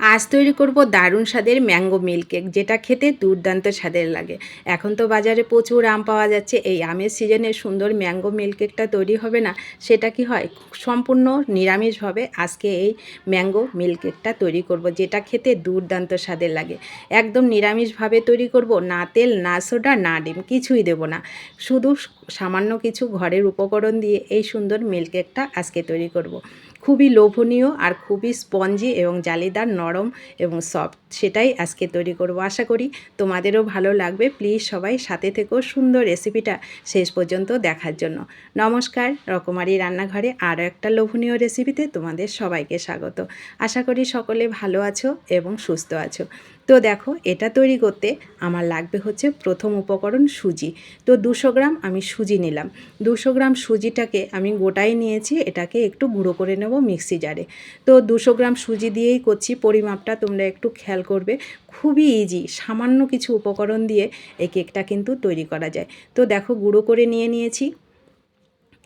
আজ তৈরি করব দারুণ স্বাদের ম্যাঙ্গো মিল্ক কেক যেটা খেতে দুর্দান্ত স্বাদের লাগে। এখন তো বাজারে প্রচুর আম পাওয়া যাচ্ছে। এই আমের সিজনে সুন্দর ম্যাঙ্গো মিল্ক কেকটা তৈরি হবে না, সেটা কি হয়? সম্পূর্ণ নিরামিষভাবে আজকে এই ম্যাঙ্গো মিল্ক কেকটা তৈরি করব, যেটা খেতে দুর্দান্ত স্বাদের লাগে। একদম নিরামিষভাবে তৈরি করব, না তেল, না সোডা, না ডিম, কিছুই দেব না। শুধু সামান্য কিছু ঘরের উপকরণ দিয়ে এই সুন্দর মিল্ক কেকটা আজকে তৈরি করব। খুবই লোভনীয় আর খুবই স্পঞ্জি এবং জালিদার, নরম এবং সফট সেটাই আজকে তৈরি করব। আশা করি তোমাদেরও ভালো লাগবে। প্লিজ সবাই সাথে থেকেও সুন্দর রেসিপিটা শেষ পর্যন্ত দেখার জন্য। নমস্কার, রকমারি রান্নাঘরে আরও একটা লোভনীয় রেসিপিতে তোমাদের সবাইকে স্বাগত। আশা করি সকলে ভালো আছো এবং সুস্থ আছো। তো দেখো, এটা তৈরি করতে আমার লাগবে হচ্ছে প্রথম উপকরণ সুজি। তো দুশো গ্রাম আমি সুজি নিলাম। দুশো গ্রাম সুজিটাকে আমি গোটাই নিয়েছি, এটাকে একটু গুঁড়ো করে নেব মিক্সি জারে। তো দুশো গ্রাম সুজি দিয়েই করছি, পরিমাপটা তোমরা একটু খেয়াল করবে। খুবই ইজি সামান্য কিছু উপকরণ দিয়ে এই কেকটা কিন্তু তৈরি করা যায়। তো দেখো, গুঁড়ো করে নিয়ে নিয়েছি।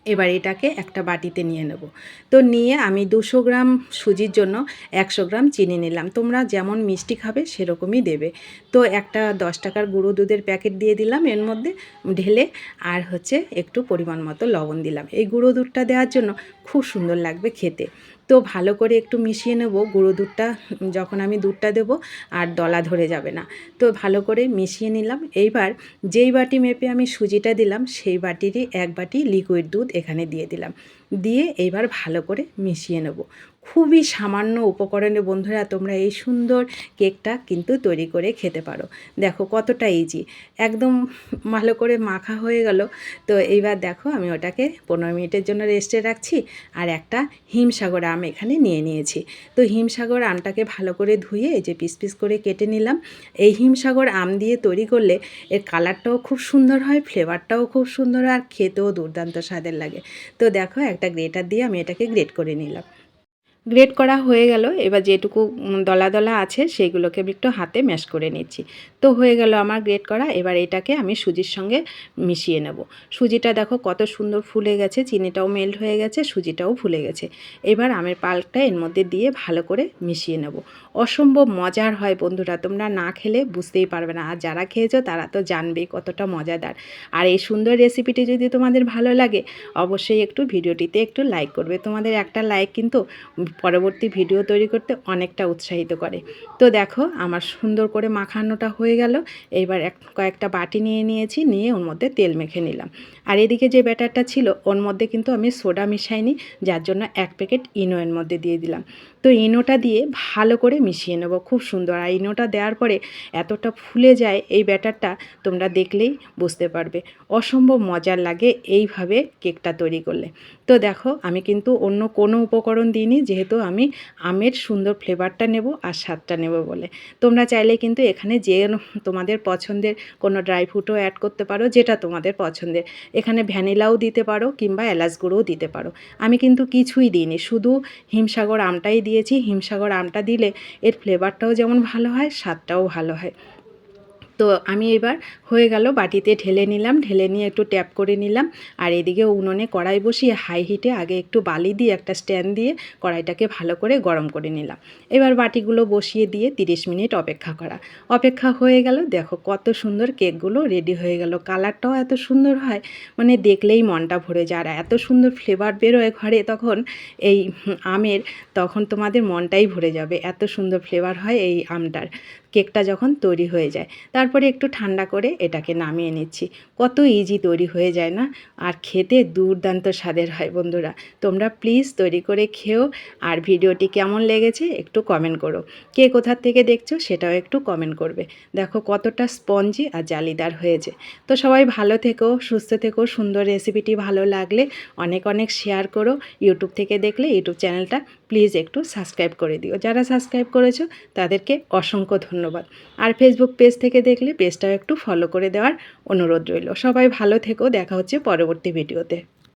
এবার এটাকে একটা বাটিতে নিয়ে নেব। তো নিয়ে আমি দুশো গ্রাম সুজির জন্য একশো গ্রাম চিনি নিলাম। তোমরা যেমন মিষ্টি খাবে সেরকমই দেবে। তো একটা দশ টাকার গুঁড়ো দুধের প্যাকেট দিয়ে দিলাম। এর মধ্যে ঢেলে আর হচ্ছে একটু পরিমাণ মতো লবণ দিলাম। এই গুঁড়ো দুধটা দেওয়ার জন্য খুব সুন্দর লাগবে খেতে। তো ভালো করে একটু মিশিয়ে নেব। গুঁড়ো দুধটা যখন আমি দুধটা দেব আর দলা ধরে যাবে না। তো ভালো করে মিশিয়ে নিলাম। এইবার যেই বাটি মেপে আমি সুজিটা দিলাম, সেই বাটিরই এক বাটি লিকুইড দুধ এখানে দিয়ে দিলাম। দিয়ে এইবার ভালো করে মিশিয়ে নেব। খুবই সামান্য উপকরণে বন্ধুরা তোমরা এই সুন্দর কেকটা কিন্তু তৈরি করে খেতে পারো। দেখো কতটা ইজি একদম ভালো করে মাখা হয়ে গেল। তো এইবার দেখো আমি ওটাকে পনেরো মিনিটের জন্য রেস্টে রাখছি আর একটা হিমসাগর আম এখানে নিয়ে নিয়েছি। তো হিমসাগর আমটাকে ভালো করে ধুয়ে এই যে পিস পিস করে কেটে নিলাম। এই হিমসাগর আম দিয়ে তৈরি করলে এর কালারটাও খুব সুন্দর হয়, ফ্লেভারটাও খুব সুন্দর আর খেতেও দুর্দান্ত স্বাদের লাগে। তো দেখো একটা গ্রেটার দিয়ে আমি এটাকে গ্রেট করে নিলাম। গ্রেট করা হয়ে গেল। এবার যেটুকু দলা দলা আছে সেইগুলোকে আমি একটু হাতে ম্যাশ করে নিচ্ছি। তো হয়ে গেল আমার গ্রেট করা। এবার এটাকে আমি সুজির সঙ্গে মিশিয়ে নেব। সুজিটা দেখো কত সুন্দর ফুলে গেছে, চিনিটাও মেল্ট হয়ে গেছে, সুজিটাও ফুলে গেছে। এবার আমের পাল্কটা এর মধ্যে দিয়ে ভালো করে মিশিয়ে নেব। অসম্ভব মজার হয় বন্ধুরা, তোমরা না খেলে বুঝতেই পারবে না। আর যারা খেয়েছো তারা তো জানবেই কতটা মজাদার। আর এই সুন্দর রেসিপিটি যদি তোমাদের ভালো লাগে, অবশ্যই একটু ভিডিওটিতে একটু লাইক করবে। তোমাদের একটা লাইক কিন্তু পরবর্তী ভিডিও তৈরি করতে অনেকটা উৎসাহিত করে। তো দেখো, আমার সুন্দর করে মাখানোটা হয়ে গেল। এইবার এক, কয়েকটা বাটি নিয়ে নিয়েছি, নিয়ে ওর মধ্যে তেল মেখে নিলাম। আর এদিকে যে ব্যাটারটা ছিল, ওর মধ্যে কিন্তু আমি সোডা মিশাইনি, যার জন্য এক প্যাকেট ইনো এর মধ্যে দিয়ে দিলাম। তো ইনোটা দিয়ে ভালো করে মিশিয়ে নেব, খুব সুন্দর। আর ইনোটা দেওয়ার পরে এতটা ফুলে যায়, এই ব্যাটারটা তোমরা দেখলেই বুঝতে পারবে। অসম্ভব মজার লাগে এইভাবে কেকটা তৈরি করলে। তো দেখো, আমি কিন্তু অন্য কোনো উপকরণ দিইনি, যেহেতু আমি আমের সুন্দর ফ্লেভারটা নেব আর স্বাদটা নেব বলে। তোমরা চাইলে কিন্তু এখানে যে তোমাদের পছন্দের কোনো ড্রাই ফ্রুটও অ্যাড করতে পারো, যেটা তোমাদের পছন্দের। এখানে ভ্যানিলাও দিতে পারো কিংবা এলাচ গুঁড়োও দিতে পারো। আমি কিন্তু কিছুই দিইনি, শুধু হিমসাগর আমটাই দিয়েছি। হিমসাগর আমটা দিলে এর ফ্লেভারটাও যেমন ভালো হয়, স্বাদটাও ভালো হয়। তো আমি এবার হয়ে গেল বাটিতে ঢেলে নিলাম, ঢেলে নিয়ে একটু ট্যাপ করে নিলাম। আর এদিকে উনুনে কড়াই বসিয়ে হাই হিটে আগে একটু বালি দিয়ে একটা স্ট্যান্ড দিয়ে কড়াইটাকে ভালো করে গরম করে নিলাম। এবার বাটিগুলো বসিয়ে দিয়ে 30 মিনিট অপেক্ষা করা। অপেক্ষা হয়ে গেল, দেখো কত সুন্দর কেকগুলো রেডি হয়ে গেল। কালারটাও এত সুন্দর হয় মানে দেখলেই মনটা ভরে যায়। আর এত সুন্দর ফ্লেভার বেরোয় ঘরে তখন এই আমের, তখন তোমাদের মনটাই ভরে যাবে। এত সুন্দর ফ্লেভার হয় এই আমটার। কেকটা যখন তৈরি হয়ে যায়, তারপরে একটু ঠান্ডা করে এটাকে নামিয়ে নিচ্ছি। কত ইজি তৈরি হয়ে যায় না? আর খেতে দুর্দান্ত স্বাদের হয় বন্ধুরা। তোমরা প্লিজ তৈরি করে খেও। আর ভিডিওটি কেমন লেগেছে একটু কমেন্ট করো। কে কোথার থেকে দেখছ সেটাও একটু কমেন্ট করবে। দেখো কতটা স্পঞ্জি আর জালিদার হয়েছে। তো সবাই ভালো থেকো, সুস্থ থেকো, সুন্দর রেসিপিটি ভালো লাগলে অনেক অনেক শেয়ার করো। ইউটিউব থেকে দেখলে ইউটিউব চ্যানেলটা প্লিজ একটু সাবস্ক্রাইব করে দিও। যারা সাবস্ক্রাইব করেছ তাদেরকে অসংখ্য ধন্যবাদ। আর ফেসবুক পেজ থেকে দেখলে পেজটাও একটু ফলো করে দেওয়ার অনুরোধ রইল। সবাই ভালো থেকো, দেখা হচ্ছে পরবর্তী ভিডিওতে